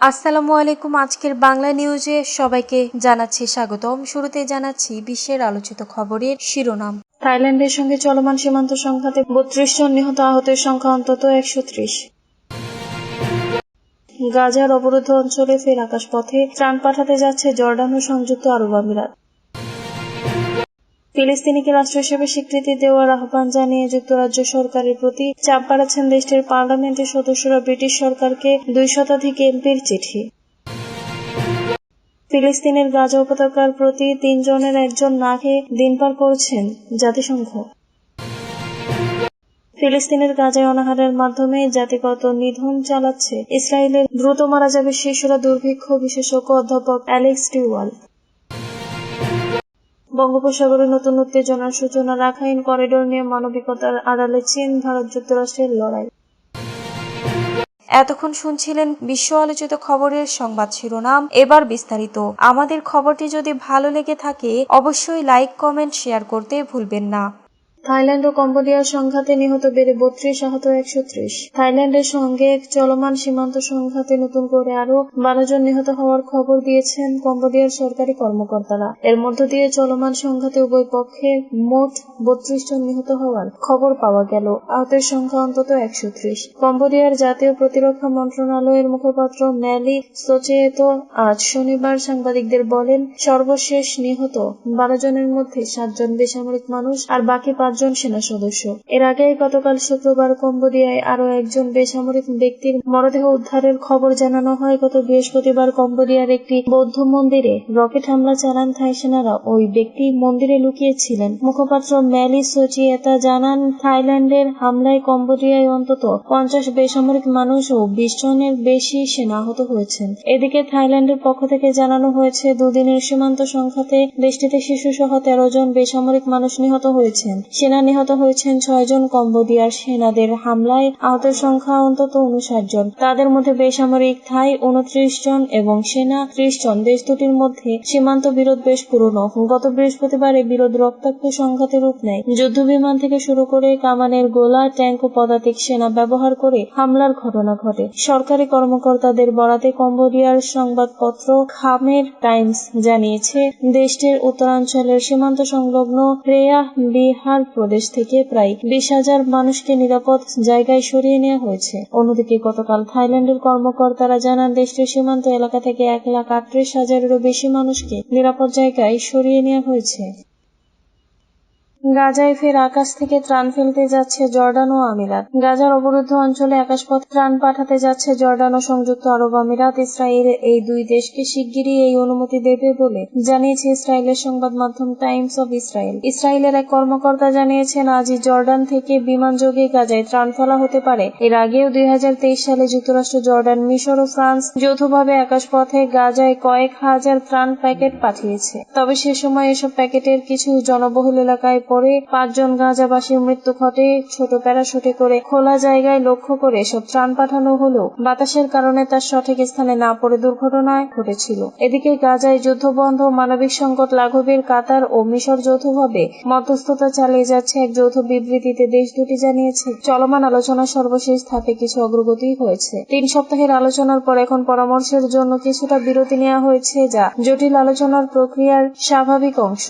আসসালামু আলাইকুম। আজকের বাংলা নিউজে সবাইকে জানাচ্ছি স্বাগতম। শুরুতে জানাচ্ছি বিশ্বের আলোচিত খবরের শিরোনাম। থাইল্যান্ডের সঙ্গে চলমান সীমান্ত সংঘাতে বত্রিশ জন নিহত আহতের সংখ্যা অন্তত একশো ত্রিশ। গাজার অবরুদ্ধ অঞ্চলে ফের আকাশপথে ত্রাণ পাঠাতে যাচ্ছে জর্ডান ও সংযুক্ত আরব আমিরাত। ফিলিস্তিনিকে রাষ্ট্র হিসেবে স্বীকৃতি দেওয়ার আহ্বান জানিয়ে যুক্তরাজ্য সরকারের প্রতি চাপ বাড়াচ্ছেন দেশটির পার্লামেন্টের সদস্যরা ব্রিটিশ সরকারকে দুই শতাধিক এমপির চিঠি। ফিলিস্তিনের গাজা উপত্যকার প্রতি তিনজনের একজন না খেয়ে দিন পার করছেন জাতিসংঘ। ফিলিস্তিনের গাজায় অনাহারের মাধ্যমে জাতিগত নিধন চালাচ্ছে ইসরায়েলের দ্রুত মারা যাবে শিশুরা দুর্ভিক্ষ বিশেষজ্ঞ অধ্যাপক অ্যালেক্স টিওয়াল বঙ্গোপসাগরে নতুন উত্তেজনার সূচনা রাখাইন করিডোর নিয়ে মানবিকতার আড়ালে চীন, ভারত যুক্তরাষ্ট্রের লড়াই। এতক্ষণ শুনছিলেন বিশ্ব আলোচিত খবরের সংবাদ শিরোনাম। এবার বিস্তারিত। আমাদের খবরটি যদি ভালো লেগে থাকে, অবশ্যই লাইক, কমেন্ট, শেয়ার করতে ভুলবেন না। থাইল্যান্ড ও কম্বোডিয়ার সংঘাতে নিহত বেড়ে বত্রিশ আহত একশো ত্রিশ। থাইল্যান্ডের সঙ্গে চলমান সীমান্ত সংঘাতে নতুন করে আরও বারো জন নিহত হওয়ার খবর দিয়েছেন কম্বোডিয়ার সরকারি কর্মকর্তারা। এর মধ্য দিয়ে চলমান সংঘাতে উভয় পক্ষে মোট বত্রিশ জন নিহত হওয়ার খবর পাওয়া গেল। আহতের সংখ্যা অন্তত একশো ত্রিশ। কম্বোডিয়ার জাতীয় প্রতিরক্ষা মন্ত্রণালয়ের মুখপাত্র ন্যালি সোচেতো আজ শনিবার সাংবাদিকদের বলেন, সর্বশেষ নিহত বারো জনের মধ্যে সাতজন বেসামরিক মানুষ আর বাকি পাঁচজন সেনা সদস্য। এর আগেই গতকাল শুক্রবার কম্বোডিয়ায় আরও একজন বেসামরিক ব্যক্তির মরদেহ উদ্ধারের খবর জানানো হয়। গত বৃহস্পতিবার কম্বোডিয়ার একটি বৌদ্ধ মন্দিরে রকেট হামলা চালান থাই সেনারা ওই ব্যক্তি মন্দিরে লুকিয়েছিলেন। মুখপাত্র ম্যালি সোচিয়েতা জানান, থাইল্যান্ডের হামলায় কম্বোডিয়ায় অন্তত পঞ্চাশ বেসামরিক মানুষ ও বিশ জনের বেশি সেনা আহত হয়েছেন। এদিকে থাইল্যান্ডের পক্ষ থেকে জানানো হয়েছে, দুদিনের সীমান্ত সংঘাতে দেশটিতে শিশু সহ তেরো জন বেসামরিক মানুষ নিহত হয়েছেন। সেনা নিহত হয়েছেন ছয়জন কম্বোডিয়ার সেনাদের হামলায় আহতের সংখ্যা অন্তত উনষাট জন। তাদের মধ্যে বেসামরিক থাই উনত্রিশ জন এবং সেনা ত্রিশ জন। দেশ দুটির মধ্যে সীমান্ত বিরোধ বেশ পুরনো। গত বৃহস্পতিবার এই বিরোধ রক্তাক্ত সংঘাতে রূপ নেয়। যুদ্ধ বিমান থেকে শুরু করে কামানের গোলা, ট্যাঙ্ক ও পদাতিক সেনা ব্যবহার করে হামলার ঘটনা ঘটে। সরকারি কর্মকর্তাদের বরাতে কম্বোডিয়ার সংবাদপত্র খামের টাইমস জানিয়েছে, দেশটির উত্তরাঞ্চলের সীমান্ত সংলগ্ন রেয়া বিহার প্রদেশ থেকে প্রায় বিশ হাজার মানুষকে নিরাপদ জায়গায় সরিয়ে নেওয়া হয়েছে। অন্যদিকে গতকাল থাইল্যান্ডের কর্মকর্তারা জানান, দেশটির সীমান্ত এলাকা থেকে এক লাখ আটত্রিশ হাজারেরও বেশি মানুষকে নিরাপদ জায়গায় সরিয়ে নেওয়া হয়েছে। গাজায় ফের আকাশ থেকে ত্রাণ ফেলতে যাচ্ছে জর্ডান ও আমিরাত। গাজার অবরুদ্ধ অঞ্চলে আকাশপথ ত্রাণ পাঠাতে যাচ্ছে জর্ডান ও সংযুক্ত আরব আমিরাত। ইসরায়েল এই দুই দেশকে শিগগিরই এই অনুমতি দেবে বলে জানিয়েছে ইসরায়েলের সংবাদ মাধ্যম টাইমস অব ইসরায়েল। ইসরায়েলের এক কর্মকর্তা জানিয়েছেন, আজই জর্ডান থেকে বিমানযোগে গাজায় ত্রাণ ফেলা হতে পারে। এর আগেও দুই হাজার তেইশ সালে যুক্তরাষ্ট্র, জর্ডান, মিশর ও ফ্রান্স যৌথভাবে আকাশপথে গাজায় কয়েক হাজার ত্রাণ প্যাকেট পাঠিয়েছে। তবে সে সময় এসব প্যাকেটের কিছু জনবহুল এলাকায় পরে পাঁচজন গাঁজাবাসীর মৃত্যু ঘটে। ছোট প্যারাশুটে করে খোলা জায়গায় লক্ষ্য করে সব ত্রাণ পাঠানো হলেও বাতাসের কারণে তার সঠিক স্থানে না পড়ে দুর্ঘটনায় ঘটেছিল। এদিকে গাজায় যুদ্ধবন্ধ মানবিক সংকট লাঘবের কাতার ও মিশর যৌথভাবে মধ্যস্থতা চালিয়ে যাচ্ছে এক যৌথ বিবৃতিতে দেশ দুটি জানিয়েছে। চলমান আলোচনার সর্বশেষ ধাপে কিছু অগ্রগতি হয়েছে। তিন সপ্তাহের আলোচনার পর এখন পরামর্শের জন্য কিছুটা বিরতি নেওয়া হয়েছে, যা জটিল আলোচনার প্রক্রিয়ার স্বাভাবিক অংশ।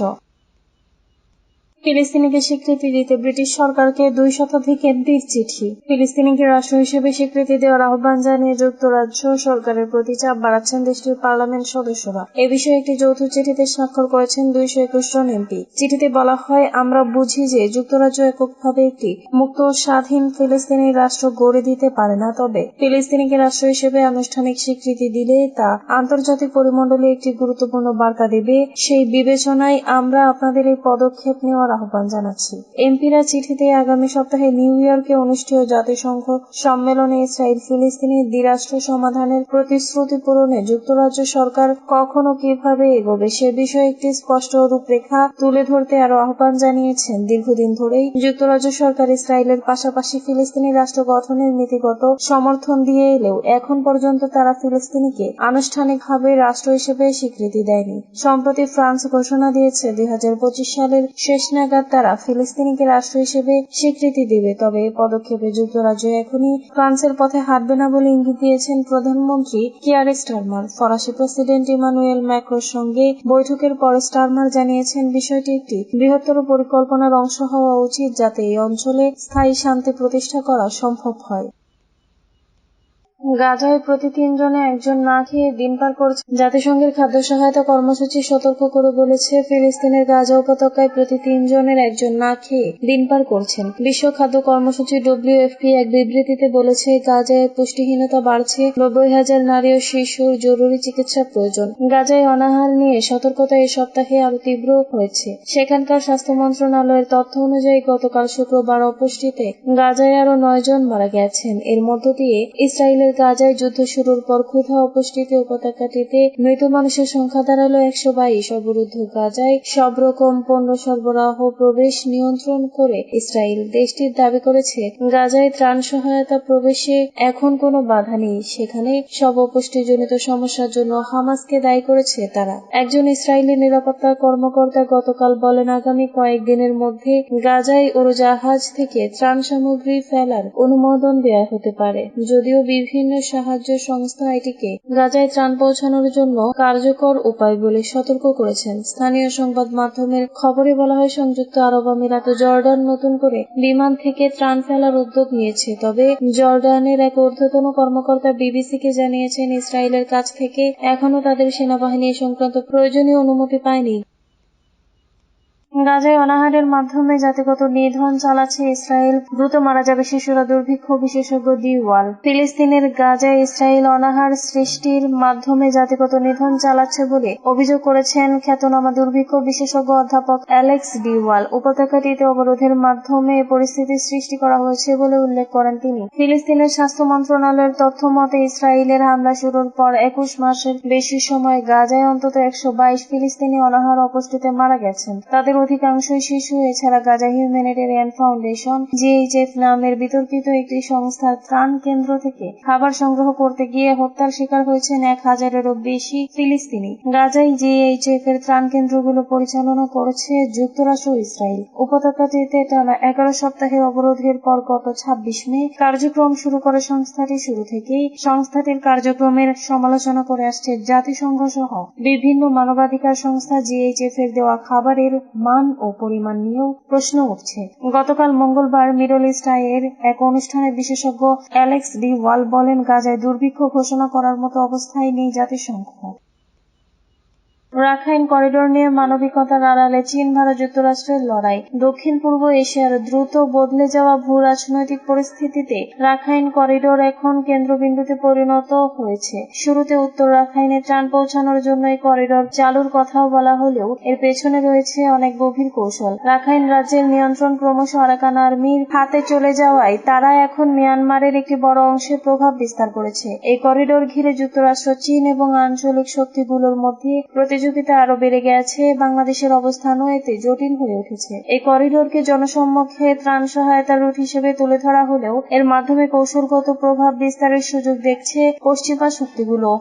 ফিলিস্তিনিকে স্বীকৃতি দিতে ব্রিটিশ সরকারকে দুই শতাধিক এমপির চিঠি। ফিলিস্তিনিকে রাষ্ট্র হিসেবে স্বীকৃতি দেওয়ার আহ্বান জানিয়ে যুক্তরাজ্য সরকারের প্রতি চাপ বাড়াচ্ছেন দেশটির পার্লামেন্ট সদস্যরা। এ বিষয়ে একটি যৌথ চিঠিতে স্বাক্ষর করেছেন দুইশো একুশ জন এমপি। চিঠিতে বলা হয়, আমরা বুঝি যে যুক্তরাজ্য এককভাবে একটি মুক্ত স্বাধীন ফিলিস্তিনি রাষ্ট্র গড়ে দিতে পারে না, তবে ফিলিস্তিনিকে রাষ্ট্র হিসেবে আনুষ্ঠানিক স্বীকৃতি দিলে তা আন্তর্জাতিক পরিমণ্ডলে একটি গুরুত্বপূর্ণ বার্তা দেবে। সেই বিবেচনায় আমরা আপনাদের এই পদক্ষেপ নেওয়ার আহ্বান জানাচ্ছি। এমপিরা চিঠিতে আগামী সপ্তাহে নিউ ইয়র্কে অনুষ্ঠেয় জাতিসংঘ সম্মেলনে ইসরায়েল ফিলিস্তিনি দ্বিরাষ্ট্র সমাধানের প্রতিশ্রুতি পূরণে যুক্তরাজ্য সরকার কখনো কীভাবে এগোবে সে বিষয়ে একটি স্পষ্ট রূপরেখা তুলে ধরতে আরও আহ্বান জানিয়েছেন। দীর্ঘদিন ধরেই যুক্তরাজ্য সরকার ইসরায়েলের পাশাপাশি ফিলিস্তিনি রাষ্ট্র গঠনের নীতিগত সমর্থন দিয়ে এলেও এখন পর্যন্ত তারা ফিলিস্তিনিকে আনুষ্ঠানিকভাবে রাষ্ট্র হিসেবে স্বীকৃতি দেয়নি। সম্প্রতি ফ্রান্স ঘোষণা দিয়েছে, দুই হাজার পঁচিশ সালের শেষ নাগাদ তারা ফিলিস্তিনিকে রাষ্ট্র হিসেবে স্বীকৃতি দেবে। তবে এই পদক্ষেপে যুক্তরাজ্য এখনই ফ্রান্সের পথে হাঁটবে না বলে ইঙ্গিত দিয়েছেন প্রধানমন্ত্রী কিয়ার স্টারমার। ফরাসি প্রেসিডেন্ট ইমানুয়েল ম্যাক্রোর সঙ্গে বৈঠকের পর স্টারমার জানিয়েছেন, বিষয়টি একটি বৃহত্তর পরিকল্পনার অংশ হওয়া উচিত যাতে এই অঞ্চলে স্থায়ী শান্তি প্রতিষ্ঠা করা সম্ভব হয়। গাজায় প্রতি তিনজনে একজন না খেয়ে দিন পার করছে জাতিসংঘের খাদ্য সহায়তা কর্মসূচি সতর্ক করে বলেছে ফিলিস্তিনের গাজা উপত্যকায় প্রতি তিনজনের একজন না খেয়ে দিন পার করছেন। বিশ্ব খাদ্য কর্মসূচি ডব্লিউএফপি এক বিবৃতিতে বলেছে, গাজায় পুষ্টিহীনতা বাড়ছে, নব্বই হাজার নারী ও শিশুর জরুরি চিকিৎসা প্রয়োজন। গাজায় অনাহার নিয়ে সতর্কতা এই সপ্তাহে আরও তীব্র হয়েছে। সেখানকার স্বাস্থ্য মন্ত্রণালয়ের তথ্য অনুযায়ী গতকাল শুক্রবার অপুষ্টিতে গাজায় আরও নয় জন মারা গেছেন। এর মধ্য দিয়ে ইসরায়েলের গাজায় যুদ্ধ শুরুর পর ক্ষুধা উপস্থিতি উপত্যকাটিতে মৃত মানুষের সংখ্যা দাঁড়াল একশো বাইশ। অবরুদ্ধ গাজায় সব রকম পণ্য সরবরাহ, প্রবেশ নিয়ন্ত্রণ করে ইসরায়েল দেশটির দাবি করেছে, গাজায় ত্রাণ সহায়তা প্রবেশে এখন কোনো বাধা নেই। সেখানে সব অপুষ্টিজনিত সমস্যার জন্য হামাসকে দায়ী করেছে তারা। একজন ইসরায়েলি নিরাপত্তা কর্মকর্তা গতকাল বলেন, আগামী কয়েকদিনের মধ্যে গাজায় উড়োজাহাজ থেকে ত্রাণ সামগ্রী ফেলার অনুমোদন দেওয়া হতে পারে। যদিও বিভিন্ন সাহায্য সংস্থা এটিকে গাজায় ত্রাণ পৌঁছানোর জন্য কার্যকর উপায় বলে সতর্ক করেছেন। স্থানীয় সংবাদ মাধ্যমের খবরে বলা হয়, সংযুক্ত আরব আমিরাত জর্ডান নতুন করে বিমান থেকে ত্রাণ ফেলার উদ্যোগ নিয়েছে। তবে জর্ডানের এক ঊর্ধ্বতন কর্মকর্তা বিবিসিকে জানিয়েছেন, ইসরায়েলের কাছ থেকে এখনও তাদের সেনাবাহিনী সংক্রান্ত প্রয়োজনীয় অনুমতি পায়নি। গাজায় অনাহারের মাধ্যমে জাতিগত নিধন চালাচ্ছে ইসরায়েল। দ্রুত মারা যাবে শিশুরা, দুর্ভিক্ষ বিশেষজ্ঞ দিওয়াল। ফিলিস্তিনের গাজায় ইসরায়েল অনাহার সৃষ্টির মাধ্যমে জাতিগত নিধন চালাচ্ছে বলে অভিযোগ করেছেন খ্যাতনামা দুর্ভিক্ষ বিশেষজ্ঞ অধ্যাপক অ্যালেক্স ডিওয়াল উপত্যকাটিতে অবরোধের মাধ্যমে এ পরিস্থিতির সৃষ্টি করা হয়েছে বলে উল্লেখ করেন তিনি। ফিলিস্তিনের স্বাস্থ্য মন্ত্রণালয়ের তথ্য মতে, ইসরায়েলের হামলা শুরুর পর একুশ মাসের বেশি সময় গাজায় অন্তত একশো বাইশ ফিলিস্তিনি অনাহার অপুষ্টিতে মারা গেছেন। তাদের অধিকাংশই শিশু, এছাড়া গাজা হিউম্যানিটেরিয়ান ফাউন্ডেশন জিএইচএফ নামের বিতর্কিত একটি সংস্থার ত্রাণ কেন্দ্র থেকে খাবার সংগ্রহ করতে গিয়ে হত্যার শিকার হয়েছেন এক হাজারেরও বেশি ফিলিস্তিনি। গাজায় জিএইচএফ এর ত্রাণ কেন্দ্রগুলো পরিচালনা করেছে যুক্তরাষ্ট্র ইসরায়েল। উপত্যকাটিতে টানা এগারো সপ্তাহের অবরোধের পর গত ছাব্বিশ মে কার্যক্রম শুরু করে সংস্থাটি শুরু থেকেই। সংস্থাটির কার্যক্রমের সমালোচনা করে আসছে জাতিসংঘ সহ বিভিন্ন মানবাধিকার সংস্থা জিএইচএফ এর দেওয়া খাবারের মান ও পরিমাণ নিয়েও প্রশ্ন উঠছে। গতকাল মঙ্গলবার মিডল ইস্ট আইয়ের এক অনুষ্ঠানে বিশেষজ্ঞ অ্যালেক্স ডি ওয়াল বলেন, গাজায় দুর্ভিক্ষ ঘোষণা করার মতো অবস্থায় নেই জাতিসংঘ। রাখাইন করিডোর নিয়ে মানবিকতার আড়ালে চীন, ভারত যুক্তরাষ্ট্রের লড়াই। দক্ষিণ, পূর্ব এশিয়ার দ্রুত বদলে যাওয়া ভূ রাজনৈতিক পরিস্থিতিতে রাখাইন করিডোর এখন কেন্দ্রবিন্দুতে পরিণত হয়েছে। শুরুতে উত্তর রাখাইনে ত্রাণ পৌঁছানোর জন্য এই করিডোর চালুর কথাও বলা হলেও এর পেছনে রয়েছে অনেক গভীর কৌশল। রাখাইন রাজ্যের নিয়ন্ত্রণ ক্রমশ আরাকান আর্মির হাতে চলে যাওয়ায় তারা এখন মিয়ানমারের একটি বড় অংশে প্রভাব বিস্তার করেছে। এই করিডোর ঘিরে যুক্তরাষ্ট্র, চীন এবং আঞ্চলিক শক্তিগুলোর মধ্যে প্রতিযোগিতা আরও বেড়ে গেছে, বাংলাদেশের অবস্থানও এতে জটিল হয়ে উঠেছে। এই করিডোরকে জনসম্মুখে ত্রাণ সহায়তার রুট হিসেবে তুলে ধরা হলেও এর মাধ্যমে কৌশলগত প্রভাব বিস্তারের সুযোগ দেখছে পশ্চিমা শক্তিগুলো।